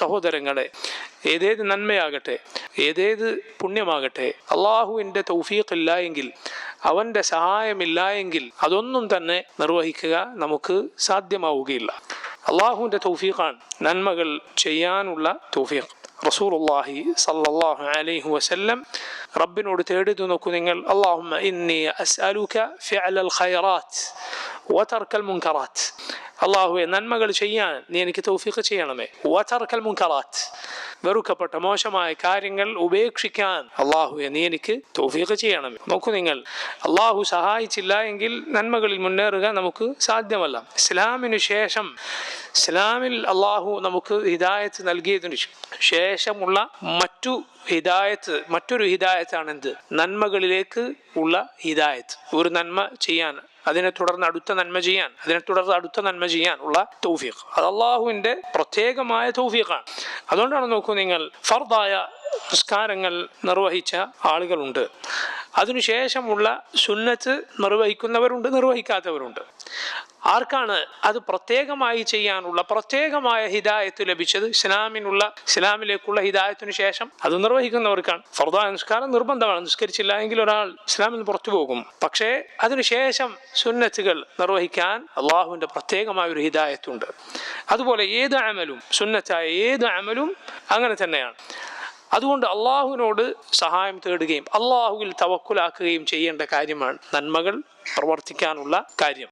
സഹോദരങ്ങളെ ഏതേത് നന്മയാകട്ടെ ഏതേത് പുണ്യമാകട്ടെ അള്ളാഹുവിന്റെ തൗഫീഖില്ല എങ്കിൽ അവന്റെ സഹായമില്ല എങ്കിൽ അതൊന്നും തന്നെ നിർവഹിക്കുക നമുക്ക് സാധ്യമാവുകയില്ല. അള്ളാഹുവിന്റെ തൗഫീഖാണ് നന്മകൾ ചെയ്യാനുള്ള തൗഫീഖ്. റസൂലുള്ളാഹി സല്ലല്ലാഹു അലൈഹി വസല്ലം റബ്ബിനോട് തേടിത്തു നോക്കൂ നിങ്ങൾ അള്ളാഹുമ്മ ഇന്നി അസ്അലുക ഫിഅലൽ ഖൈറാത്ത് വതർക്കൽ മുൻകറാത്ത്. അള്ളാഹുവെ നന്മകൾ ചെയ്യാൻ നീ എനിക്ക് തൗഫീഖ് ചെയ്യണമേ. വതർക്കൽ മുൻകറാത്ത്. വെറുക്കപ്പെട്ട മോശമായ കാര്യങ്ങൾ ഉപേക്ഷിക്കാൻ അള്ളാഹുവെ നീ എനിക്ക് തോഫിയൊക്കെ ചെയ്യണം. നോക്കൂ നിങ്ങൾ അള്ളാഹു സഹായിച്ചില്ല എങ്കിൽ നന്മകളിൽ മുന്നേറുക നമുക്ക് സാധ്യമല്ല. ഇസ്ലാമിനു ശേഷം ഇസ്ലാമിൽ അള്ളാഹു നമുക്ക് ഹിദായത്ത് നൽകിയതിനു ശേഷമുള്ള മറ്റു ഹിദായത്ത് മറ്റൊരു ഹിദായത്താണ് എന്ത് നന്മകളിലേക്ക് ഉള്ള ഹിദായത്ത്. ഒരു നന്മ ചെയ്യാൻ അതിനെ തുടർന്ന് അടുത്ത നന്മ ചെയ്യാൻ അതിനെ തുടർന്ന് അടുത്ത നന്മ ചെയ്യാൻ ഉള്ള തൗഫീഖ്. അത് അള്ളാഹുവിന്റെ പ്രത്യേകമായ തൗഫീഖാണ്. അതുകൊണ്ടാണ് നോക്കൂ നിങ്ങൾ ഫർദായ നിസ്കാരങ്ങൾ നിർവഹിച്ച ആളുകളുണ്ട്. അതിനുശേഷമുള്ള സുന്നത്ത് നിർവഹിക്കുന്നവരുണ്ട് നിർവഹിക്കാത്തവരുണ്ട്. ആർക്കാണ് അത് പ്രത്യേകമായി ചെയ്യാനുള്ള പ്രത്യേകമായ ഹിദായത്ത് ലഭിച്ചത്? ഇസ്ലാമിനുള്ള ഇസ്ലാമിലേക്കുള്ള ഹിദായത്തിനു ശേഷം അത് നിർവഹിക്കുന്നവർക്കാണ്. ഫർദാ നിസ്കാരം നിർബന്ധമാണ്. നിസ്കരിച്ചില്ല എങ്കിൽ ഒരാൾ ഇസ്ലാമിൽ നിന്ന് പുറത്തു പോകും. പക്ഷേ അതിനുശേഷം സുന്നത്തുകൾ നിർവഹിക്കാൻ അള്ളാഹുവിന്റെ പ്രത്യേകമായ ഒരു ഹിദായത്തുണ്ട്. അതുപോലെ ഏത് അമലും സുന്നത്തായ ഏത് അമലും അങ്ങനെ തന്നെയാണ്. അതുകൊണ്ട് അള്ളാഹുവിനോട് സഹായം തേടുകയും അള്ളാഹുവിൽ തവക്കുലാക്കുകയും ചെയ്യേണ്ട കാര്യമാണ് നന്മകൾ പ്രവർത്തിക്കാനുള്ള കാര്യം.